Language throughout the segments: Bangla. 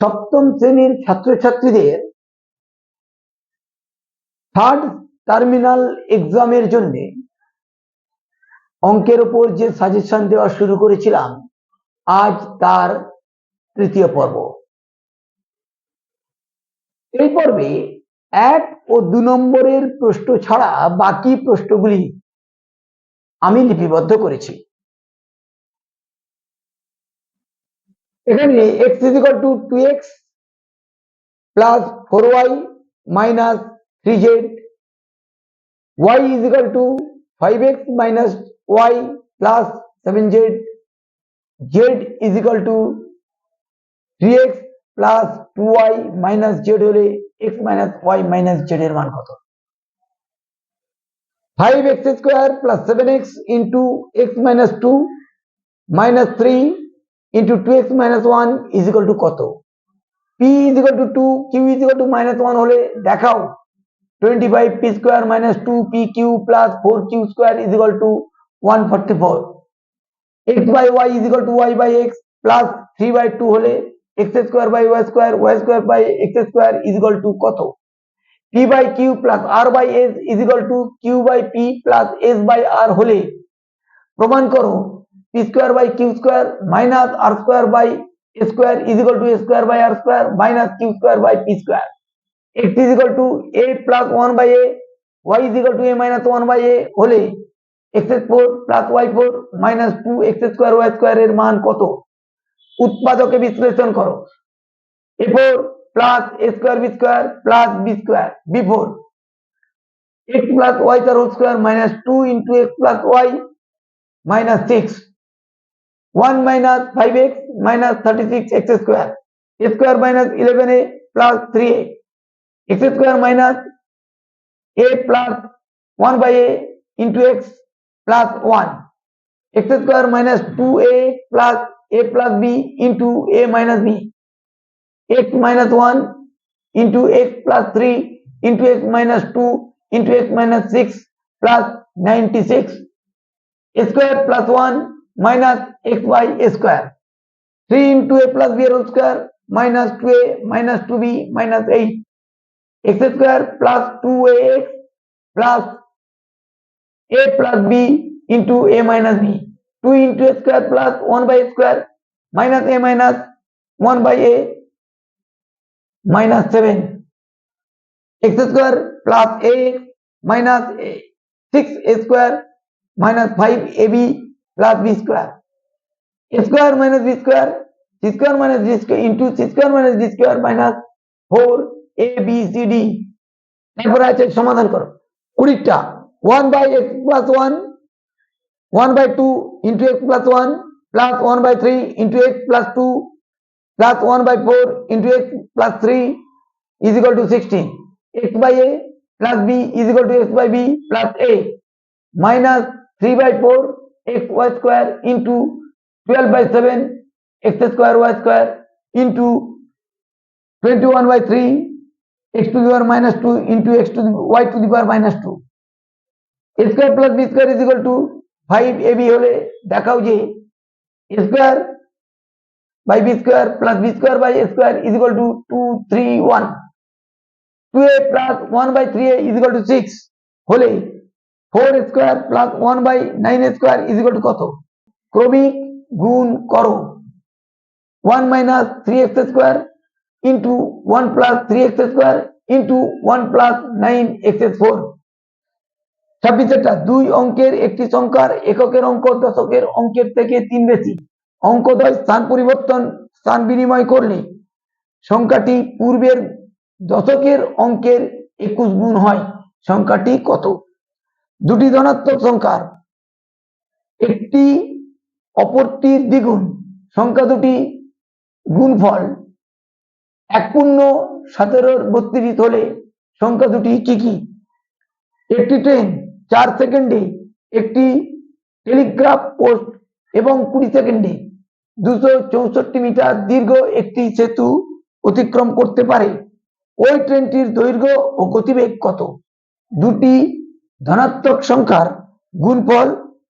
সপ্তম শ্রেণির ছাত্রছাত্রীদের থার্ড টার্মিনাল এক্সামের জন্য অঙ্কের উপর যে সাজেশন দেওয়া শুরু করেছিলাম, আজ তার তৃতীয় পর্ব। এই পর্বে এক ও দু নম্বরের প্রশ্ন ছাড়া বাকি প্রশ্নগুলি আমি লিপিবদ্ধ করেছি। এখানে x is equal to two x plus four y minus three z y is equal to five x minus y plus seven z z is equal to three x plus two y minus z হলে x minus y minus z এর মান কত? Five x square plus seven x into x minus two minus three into two x minus one is equal to কত? P is equal to two q is equal two minus one হলে দেখাও। Twenty five p square minus two p q plus four q square is equal to one forty four x by y is equal to y by x plus three by two হলে x square by y square y square by x square is equal to কত? P by q plus r by s is equal to q by p plus s by r হলে প্রমাণ করো p square by q square minus r square by square is equal to square by r square minus q square by p square x is equal to a plus 1 by a y is equal to a minus 1 by a হলে x4 plus y4 minus 2 x square y square এর মান কত উৎপাদকে বিশ্লেষণ করো a4 plus a square b square plus b square b4 x plus y তার whole square minus 2 into x plus y minus 6 1 minus 5x minus 36 x square. A square minus 11a plus 3a x square minus a plus 1 by a into x plus 1 x square minus 2a plus a plus b into a minus b. X minus 1 into x plus 3 into x minus 2 into x minus 6 plus 96 a square plus 1 minus x by a square. 3 into a plus b whole square minus 2a minus 2b minus 8 x square plus 2ax plus a plus b into a minus b. 2 into a square plus 1 by a square minus a minus 1 by a minus 7 x square plus ax minus a 6 a square minus 5 ab plus b square. A square minus b square, c square minus d square into c square minus d square minus 4 A B C D তারপরে আছে সমাধান করো। কুড়িটা। One by x plus one one by two into x plus one plus one by three into x plus two plus one by four into x plus three is equal to sixteen x by a plus b is equal to x by b plus a minus three by four x y square into twelve by seven x square y square into twenty one by three x to the power minus 2 into x to the y to the power minus 2 a square plus b square is equal to 5ab হলে দেখাও যে a square by b square plus b square by a square is equal to 2 3 1 2a plus 1 by 3a is equal to 6 হলে 4 square plus 1 by 9 square is equal to কত? ক্রমিক গুণ করো। 1 minus 3x square into 1 plus 3x square into 1 plus 9x 4 ছাব্বিশেরটা, দুই অঙ্কের একটি সংখ্যার এককের অঙ্ক দশকের অঙ্কের থেকে তিন বেশি। অঙ্কদ্বয় স্থান পরিবর্তন, স্থান বিনিময় করলে সংখ্যাটি পূর্বের দশকের অঙ্কের একুশ গুণ হয়। সংখ্যাটি কত? দুটি ধনাত্মক সংখ্যার। একটি অপরটির দ্বিগুণ, সংখ্যা দুটি গুণফল। এক পূর্ণ সতেরোর বত্রিশ হলে সংখ্যা দুটি কি কি? একটি ট্রেন চার সেকেন্ডে, একটি টেলিগ্রাফ পোস্ট এবং কুড়ি সেকেন্ডে। দুশো চৌষট্টি মিটার দীর্ঘ একটি সেতু অতিক্রম করতে পারে। ওই ট্রেনটির দৈর্ঘ্য ও গতিবেগ কত? দুটি ধনাত্মক সংখ্যার গুণফল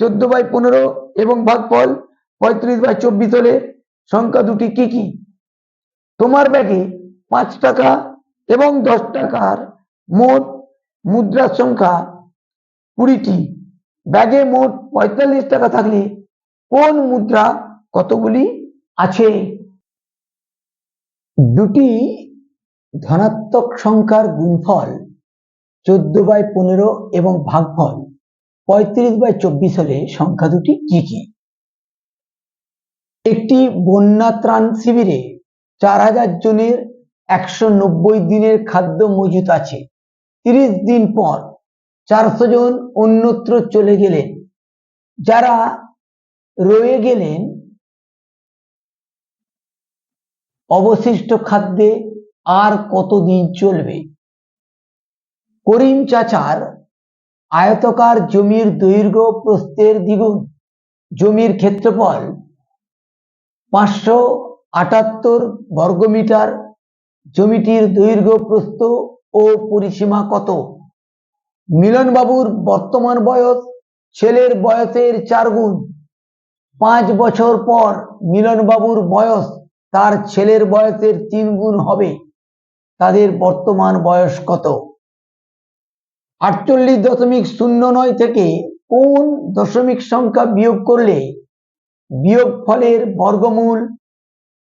চোদ্দ বাই পনেরো এবং ভাগফল পঁয়ত্রিশ বাই চব্বিশ হলে সংখ্যা দুটি কি কি? তোমার ব্যাগে পাঁচ টাকা এবং দশ টাকার মোট মুদ্রার সংখ্যা কুড়িটি। ব্যাগে মোট পঁয়তাল্লিশ টাকা থাকলে কোন মুদ্রা কতগুলি আছে? দুটি ধনাত্মক সংখ্যার গুণফল চোদ্দ বাই পনেরো এবং ভাগফল পঁয়ত্রিশ বাই চব্বিশ হলে সংখ্যা দুটি কি কি? একটি বন্যা ত্রাণ শিবিরে চার হাজার জনের একশো নব্বই দিনের খাদ্য মজুত আছে। তিরিশ দিন পর চারশো জন অন্যত্র চলে গেলেন। যারা রয়ে গেলেন অবশিষ্ট খাদ্যে আর কতদিন চলবে? করিম চাচার আয়তকার জমির দৈর্ঘ্য প্রস্থের দ্বিগুণ, জমির ক্ষেত্রফল পাঁচশো আটাত্তর বর্গমিটার জমিটির দৈর্ঘ্য প্রস্থ ও পরিসীমা কত? মিলনবাবুর বর্তমান বয়স, ছেলের বয়সের চার গুণ পাঁচ বছর পর মিলনবাবুর বয়স তার ছেলের বয়সের তিন গুণ হবে। তাদের বর্তমান বয়স কত? আটচল্লিশ দশমিক শূন্য নয় থেকে কোন দশমিক সংখ্যা বিয়োগ করলে বিয়োগ ফলের বর্গমূল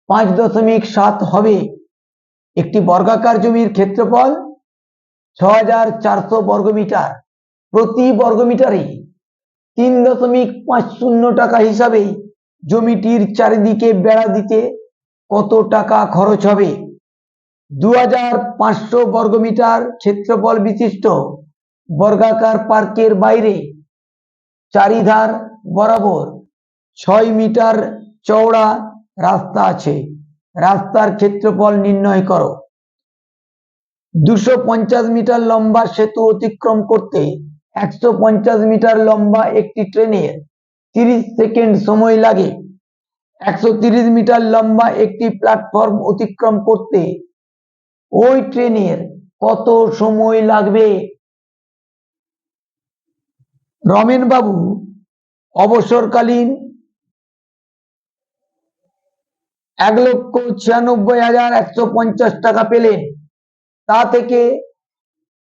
পাঁচ দশমিক সাত হবে? একটি বর্গাকার জমির ক্ষেত্রফল ছ হাজার চারশো বর্গমিটার। প্রতি বর্গমিটারে তিন দশমিক পাঁচ শূন্য টাকা হিসাবে জমিটির চারিদিকে বেড়া দিতে কত টাকা খরচ হবে? দু হাজার পাঁচশো বর্গমিটার ক্ষেত্রফল বিশিষ্ট বর্গাকার পার্কের বাইরে চারিধার বরাবর ছয় মিটার চওড়া রাস্তা আছে। রাস্তার ক্ষেত্রফল নির্ণয় করো। দুশো মিটার লম্বা সেতু অতিক্রম করতে একশো পঞ্চাশ মিটার লম্বা একটি ট্রেনের তিরিশ সেকেন্ড সময় লাগে। একশো মিটার লম্বা একটি প্ল্যাটফর্ম অতিক্রম করতে ওই ট্রেনের কত সময় লাগবে? রমেন বাবু অবসরকালীন এক লক্ষ ছিয়ানব্বই হাজার একশো পঞ্চাশ টাকা পেলেন। তা থেকে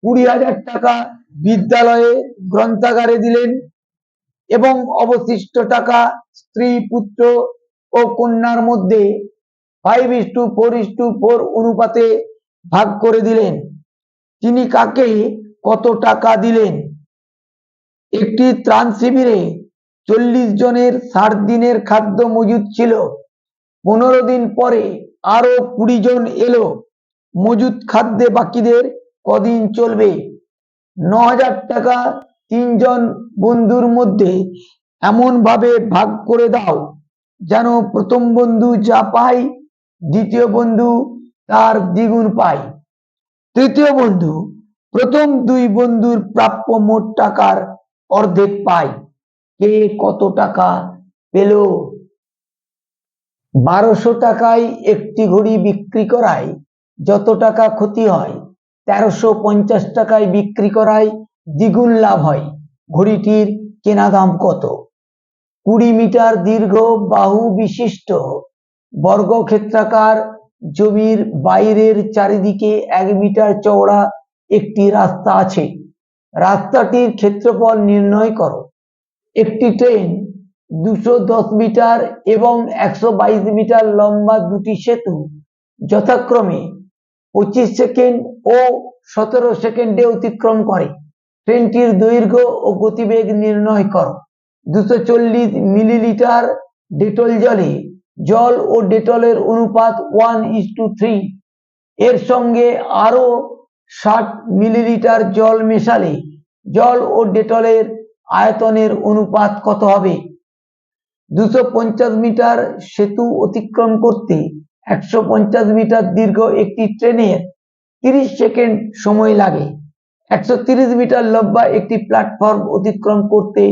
কুড়ি হাজার টাকা বিদ্যালয়ে গ্রন্থাগারে দিলেন এবং অবশিষ্ট টাকা স্ত্রী, পুত্র ও কন্যার মধ্যে five is to four is to four অনুপাতে ভাগ করে দিলেন। তিনি কাকে কত টাকা দিলেন? একটি ত্রাণ শিবিরে চল্লিশ জনের ষাট দিনের খাদ্য মজুদ ছিল। পনেরো দিন পরে আরও কুড়ি জন এলো। মজুদ খাদ্যে বাকিদের কদিন চলবে? ন হাজার টাকা তিনজন বন্ধুর মধ্যে এমন ভাবে ভাগ করে দাও যেন প্রথম বন্ধু যা পায়, দ্বিতীয় বন্ধু তার দ্বিগুণ পায়। তৃতীয় বন্ধু, প্রথম দুই বন্ধুর প্রাপ্য মোট টাকার অর্ধেক পায় কে কত টাকা পেল? বারোশো টাকায় একটি ঘড়ি বিক্রি করায় যত টাকা ক্ষতি হয়, তেরোশো পঞ্চাশ টাকায় বিক্রি করায় দ্বিগুণ লাভ হয়। ঘড়িটির কেনা দাম কত? কুড়ি মিটার দীর্ঘ বাহু বিশিষ্ট বর্গক্ষেত্রাকার জমির বাইরের চারিদিকে এক মিটার চওড়া একটি রাস্তা আছে। রাস্তাটির ক্ষেত্রফল নির্ণয় করো। একটি ট্রেন দুশো দশ মিটার এবং একশো বাইশ মিটার লম্বা দুটি সেতু যথাক্রমে পঁচিশ সেকেন্ড ও সতেরো সেকেন্ডে অতিক্রম করে। ট্রেনটির দৈর্ঘ্য ও গতিবেগ নির্ণয় করো। দুশো চল্লিশ মিলিলিটার ডেটল জলে জল ও ডেটলের অনুপাত ওয়ান ইস টু থ্রি। এর সঙ্গে আরও ষাট মিলিলিটার জল মেশালে জল ও ডেটলের আয়তনের অনুপাত কত হবে? দুশো মিটার সেতু অতিক্রম করতে একশো পঞ্চাশ মিটার দীর্ঘ একটি ট্রেনের তিরিশ সেকেন্ড সময় লাগে। একশো মিটার লম্বা একটি প্ল্যাটফর্ম অতিক্রম করতে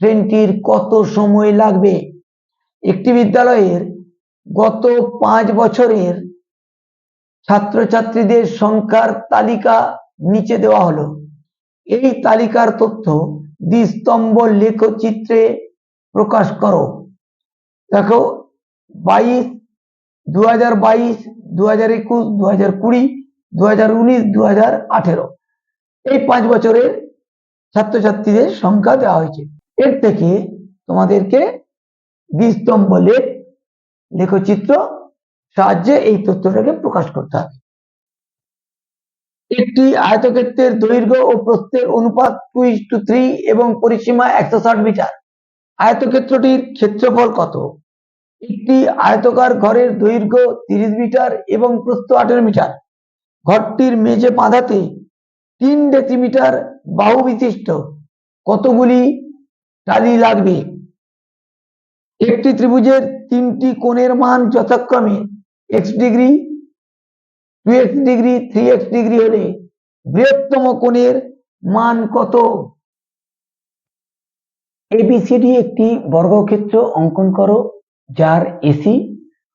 ট্রেনটির কত সময় লাগবে? একটি বিদ্যালয়ের গত পাঁচ বছরের ছাত্রছাত্রীদের সংখ্যার তালিকা নিচে দেওয়া হলো। এই তালিকার তথ্য দ্বিস্তম্ভ লেখচিত্রে প্রকাশ করো। দেখো, বাইশ দু হাজার বাইশ দু হাজার একুশ দু হাজার কুড়ি দু হাজার উনিশ দু হাজার আঠেরো। এই পাঁচ বছরের ছাত্রছাত্রীদের সংখ্যা দেওয়া হয়েছে। এর থেকে তোমাদেরকে দ্বিস্তম্ভ লেখ, লেখচিত্র সাহায্যে এই তথ্যটাকে প্রকাশ করতে হবে। একটি আয়তক্ষেত্রের দৈর্ঘ্য ও প্রস্থের অনুপাত টু টু থ্রি এবং পরিসীমা একশো ষাট মিটার। আয়তক্ষেত্রটির ক্ষেত্রফল কত? একটি আয়তকার ঘরের দৈর্ঘ্য তিরিশ মিটার এবং প্রস্থ আঠেরো মিটার। ঘরটির মেঝে বাঁধাতে তিন ডেসিমিটার বাহু বিশিষ্ট। কতগুলি টালি লাগবে? একটি ত্রিভুজের তিনটি কোণের মান যথাক্রমে x degree two x degree three x degree হলে বৃহত্তম কোণের মান কত? এবিসিডি একটি বর্গক্ষেত্র অঙ্কন করো, যার এসি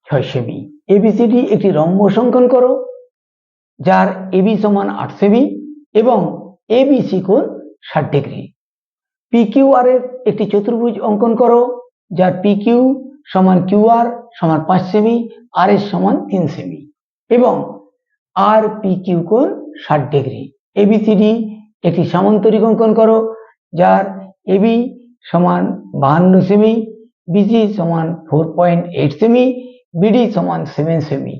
ছয় সেমি এবিসিডি একটি রম্বস অঙ্কন করো, যার এবি সমান আট সেমি এবং এবিসি কোণ ষাট ডিগ্রি। পিকিউআর এর একটি চতুর্ভুজ অঙ্কন করো, যার পিকিউ সমান কিউআর সমান পাঁচ সেমি আর এর সমান তিন সেমি এবং আর পি কিউ কোণ ষাট ডিগ্রি। এবিসিডি একটি সামান্তরিক অঙ্কন করো, যার এবি সমান বাহান্ন সেমি বিসি সমান ফোর পয়েন্ট এইট সেমি বিডি সমান সেভেন সেমি।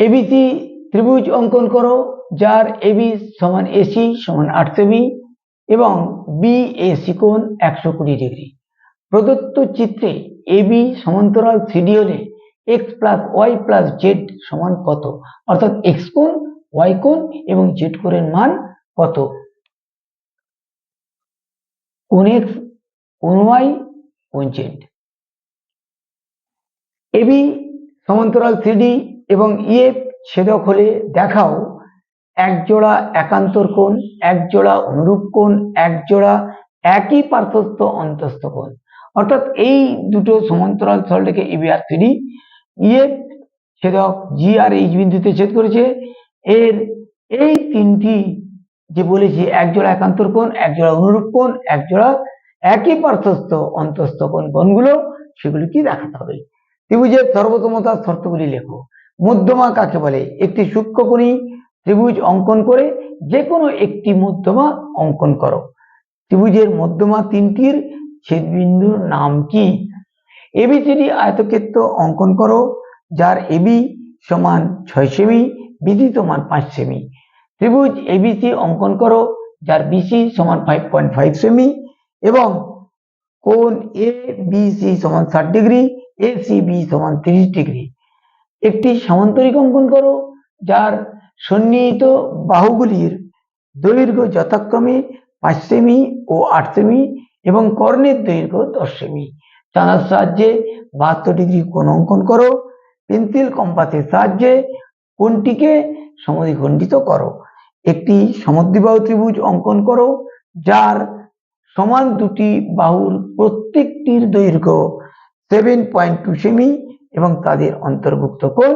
এবিসি ত্রিভুজ অঙ্কন করো, যার এবি সমান এসি সমান আট সেমি এবং বি বিএসি কোণ একশো কুড়ি ডিগ্রি। প্রদত্ত চিত্রে এবি সমান্তরাল সিডি হলে x plus y plus z সমান কত? অর্থাৎ এক্স কোণ ওয়াই কোণ এবং জেড কোণের মান কত? কোণ এক্স কোণ ওয়াই কোণ জেড এবি সমান্তরাল সিডি এবং ইএফ ছেদক হলে দেখাও এক জোড়া একান্তর কোণ, এক জোড়া অনুরূপ কোণ, এক জোড়া একই পার্থস্থ অন্তস্থ কোণ। অর্থাৎ এই দুটো সমান্তরাল স্থলটাকে এবি আর সিডি ইএফ ছেদক জি আর এইচ বিন্দুতে ছেদ করেছে। এর এই তিনটি যে বলেছি, এক জোড়া একান্তর কোণ, এক জোড়া অনুরূপ কোণ, এক জোড়া একই পার্থস্থ অন্তস্থ কোণ কোণগুলো সেগুলি কি দেখাতে হবে। ত্রিভুজের সর্বতমতার শর্তগুলি লেখো। মধ্যমা কাকে বলে? একটি সূক্ষ্মকোণী ত্রিভুজ অঙ্কন করে যে কোনো একটি মধ্যমা অঙ্কন করো। ত্রিভুজের মধ্যমা তিনটির ছেদবিন্দুর নাম কি? এবিসিডি আয়তক্ষেত্র অঙ্কন করো, যার এবি সমান ছয় সেমি বিসি সমান পাঁচ সেমি। ত্রিভুজ এবিসি অঙ্কন করো, যার বিসি সমান ফাইভ পয়েন্ট ফাইভ সেমি এবং কোণ এ বিসি সমান ষাট ডিগ্রি, এ সি, বি সমান তিরিশ ডিগ্রি। একটি সামান্তরিক অঙ্কন করো, যার সন্নিহিত বাহুগুলির দৈর্ঘ্য যথাক্রমে পাঁচ সেমি ও আট সেমি এবং কর্ণের দৈর্ঘ্য দশ সেমি। চাঁদার সাহায্যে বাহাত্তর ডিগ্রি কোণ অঙ্কন করো পেন্সিল কম্পাসের সাহায্যে কোনটিকে সমদ্বিখণ্ডিত করো। একটি সমদ্বিবাহু ত্রিভুজ অঙ্কন করো, যার সমান দুটি বাহুর প্রত্যেকটির দৈর্ঘ্য সেভেন পয়েন্ট টু সেমি এবং তাদের অন্তর্ভুক্ত কোণ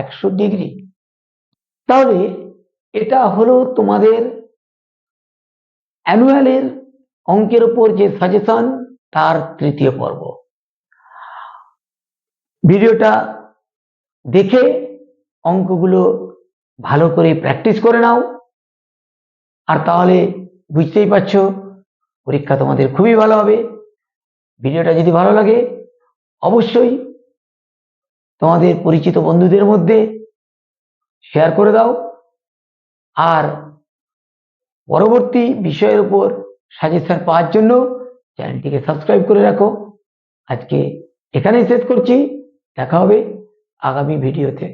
একশো ডিগ্রি। তাহলে এটা হলো তোমাদের অ্যানুয়ালের অঙ্কের উপর যে সাজেশন তার তৃতীয় পর্ব। ভিডিওটা দেখে অঙ্কগুলো ভালো করে প্র্যাকটিস করে নাও। আর তাহলে বুঝতেই পারছ, পরীক্ষা তোমাদের খুবই ভালো হবে। ভিডিওটা যদি ভালো লাগে, অবশ্যই তোমাদের পরিচিত বন্ধুদের মধ্যে শেয়ার করে দাও। আর পরবর্তী বিষয়ের উপর সাজেশন পাওয়ার জন্য চ্যানেলটিকে সাবস্ক্রাইব করে রাখো আজকে এখানেই শেষ করছি দেখা হবে আগামী ভিডিওতে